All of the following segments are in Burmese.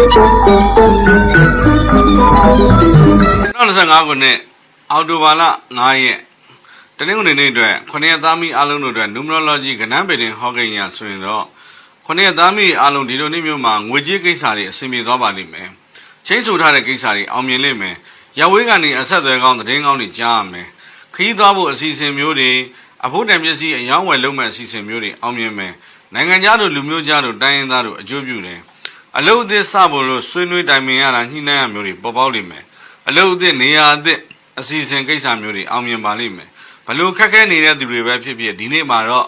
2025ခုနှစ်အောက်တိုဘာလ9ရက်တနင်္ဂနွေနေ့အတွက်ခொနည်းသားမီအားလုံးတို့အတွက် numerology ကဏ္ဍပေတင်ဟောကိန်းရဆိုရင်တော့ခொနည်းသားမီအားလုံးဒီလိုနေ့မျိုးမှာငွေကြေးကိစ္စတွေအဆင်ပြေသွားပါလိမ့်မယ်ချင်းဆိုထားတဲ့ကိစ္စတွေအောင်မြင်လိမ့်မယ်ရဝေးကနေအဆက်အသွယ်ကောင်းသတင်းကောင်းတွေကြားရမယ်ခီးသွားဖို့အစီအစဉ်မျိုးတွေအဖို့တန်ပစ္စည်းအယောင်းဝယ်လုပ်မဲ့အစီအစဉ်မျိုးတွေအောင်မြင်မယ်နိုင်ငံခြားတို့လူမျိုးခြားတို့တိုင်းရင်းသားတို့အကျိုးပြုတယ် အလုပ်အသစ်စဖို့လို့ဆွေးနွေးတိုင်ပင်ရတာညှိနှိုင်းရမျိုးတွေပေါ်ပေါက်လိမ့်မယ်အလုပ်အသစ်နေရာအသစ်အစီအစဉ်ကိစ္စမျိုးတွေအောင်မြင်ပါလိမ့်မယ်ဘလို့ခက်ခဲနေတဲ့သူတွေပဲဖြစ်ဖြစ်ဒီနေ့မှာတော့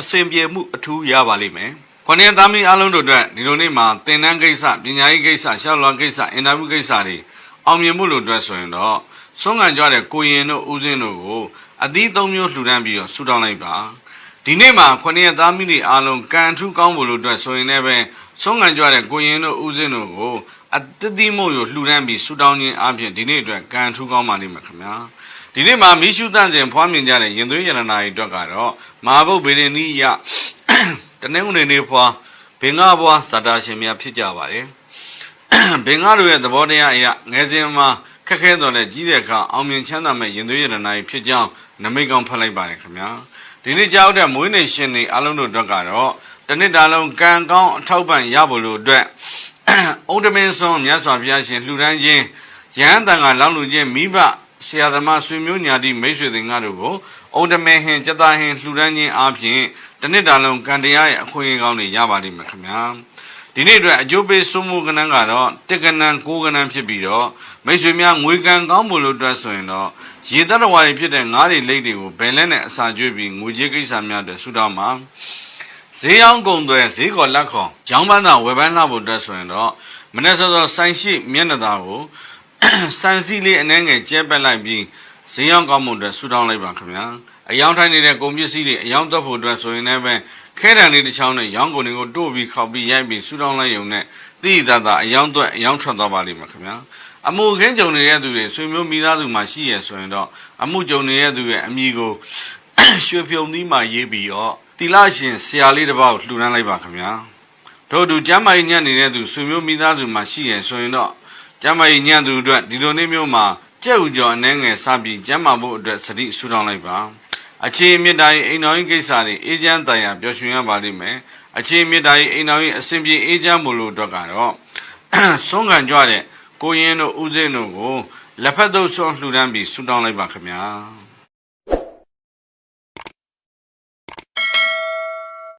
အစဉ်ပြေမှုအထူးရပါလိမ့်မယ်ခொနည်းသားမီးအားလုံးတို့အတွက်ဒီလိုနေ့မှာသင်တန်းကိစ္စပညာရေးကိစ္စရှောက်လွှာကိစ္စအင်တာဗျူးကိစ္စတွေအောင်မြင်မှုလို့အတွက်ဆိုရင်တော့ဆုံးခံကြတဲ့ကိုရင်တို့ဦးစင်းတို့ကိုအသီးသုံးမျိုးလှူဒန်းပြီးတော့ဆူတောင်းလိုက်ပါဒီနေ့မှာခொနည်းသားမီးတွေအားလုံးကံထူးကောင်းဖို့လို့အတွက်ဆိုရင်လည်းပဲ ဆုံးခံကြတဲ့ကိုရင်တို့ဦးစင်းတို့ကိုအတတိမို့ရလှူဒန်းပြီးဆူတောင်းခြင်းအပြင်ဒီနေ့အတွက်ကံထူးကောင်းပါလိမ့်မယ်ခင်ဗျာဒီနေ့မှာမိရှုတန့်စဉ်ဖွားမြင်ကြတဲ့ရင်သွေးရတနာတွေအတွက်ကတော့မဟာဘုတ်ဗေဒနီယတနင်္ဂနွေနေ့ဖွာဘင်္ဂဘွားဇာတာရှင်များဖြစ်ကြပါတယ်ဘင်္ဂတို့ရဲ့သဘောတရားအရငယ်စဉ်မှာခက်ခဲတော်တဲ့ကြီးတဲ့အခါအောင်မြင်ချမ်းသာမဲ့ရင်သွေးရတနာတွေဖြစ်ကြောင်းနမိတ်ကောင်းဖတ်လိုက်ပါတယ်ခင်ဗျာဒီနေ့ကြောက်တဲ့မွေးနေ့ရှင်တွေအားလုံးတို့အတွက်ကတော့ တနစ်တာလုံးကံကောင်းအထောက်ပံ့ရဖို့လို့အတွက်ဥဒ္ဓမင်းစွန်မြတ်စွာဘုရားရှင်လှူဒန်းခြင်းယဟန်တန်ကလောင်းလူခြင်းမိဘဆရာသမားဆွေမျိုးညာတိမိတ်ဆွေတွေငါတို့ကိုဥဒ္ဓမင်းဟင်စတာဟင်လှူဒန်းခြင်းအပြင်တနစ်တာလုံးကံတရားရဲ့အခွင့်အရေးကောင်းတွေရပါလိမ့်မယ်ခင်ဗျာဒီနေ့အတွက်အကျိုးပေးစွမှုကဏ္ဍကတော့တက်ကနံကိုးကဏ္ဍဖြစ်ပြီးတော့မိတ်ဆွေများငွေကံကောင်းမှုလို့အတွက်ဆိုရင်တော့ရေတရဝါတွေဖြစ်တဲ့ငါးတွေလိတ်တွေကိုဘယ်လဲနဲ့အစာကျွေးပြီးငွေကြေးကိစ္စများအတွက်ဆူတောင်းပါ ဈေးအောင်ကုန်တွေဈေးကော်လက်ခေါ်ကျောင်းပန်းသာဝယ်ပန်းလာဖို့အတွက်ဆိုရင်တော့မနေ့စောစောဆိုင်ရှိမျက်နှာသားကိုစံစည်းလေးအနှဲငယ်ကျဲပက်လိုက်ပြီးဈေးအောင်ကောင်းမှုအတွက်ဆူတောင်းလိုက်ပါခင်ဗျာအယောင်ထိုင်နေတဲ့ကုန်ပစ္စည်းတွေအယောင်တက်ဖို့အတွက်ဆိုရင်လည်းပဲခဲတံလေးတစ်ချောင်းနဲ့ရောင်းကုန်တွေကိုတို့ပြီးခောက်ပြီးရိုက်ပြီးဆူတောင်းလိုက်ရုံနဲ့တိတိတတ်တာအယောင်သွက်အယောင်ထွက်သွားပါလိမ့်မယ်ခင်ဗျာအမှုခင်းကြုံနေတဲ့သူတွေဆွေမျိုးမိသားစုမှာရှိရဆိုရင်တော့အမှုကြုံနေတဲ့သူရဲ့အမိကိုရွှေဖြုံသီးမှရေးပြီးတော့ တီလာရှင်ဆရာလေးတစ်ပါးကိုလှူဒန်းလိုက်ပါခင်ဗျာတို့သူကျမ်းမာရေးညံ့နေတဲ့သူဆွေမျိုးမိသားစုမှာရှိရဆိုရင်တော့ကျမ်းမာရေးညံ့သူအတွက်ဒီလိုနေ့မျိုးမှာကြက်ဥကျော်အနှဲငယ်စပြီးကျမ်းမာဖို့အတွက်စတိဆူတောင်းလိုက်ပါအခြေမြစ်တာရေးအိမ်တော်ရေးကိစ္စတွေအေးချမ်းတန်ရာပျော်ရွှင်ရပါလိမ့်မယ်အခြေမြစ်တာရေးအိမ်တော်ရေးအစဉ်ပြေအေးချမ်းဖို့လို့အတွက်ကတော့ဆုံးခံကြွတဲ့ကိုရင်တို့ဦးစင်းတို့ကိုလက်ဖက်သုတ်ဆွလှူဒန်းပြီးဆူတောင်းလိုက်ပါခင်ဗျာ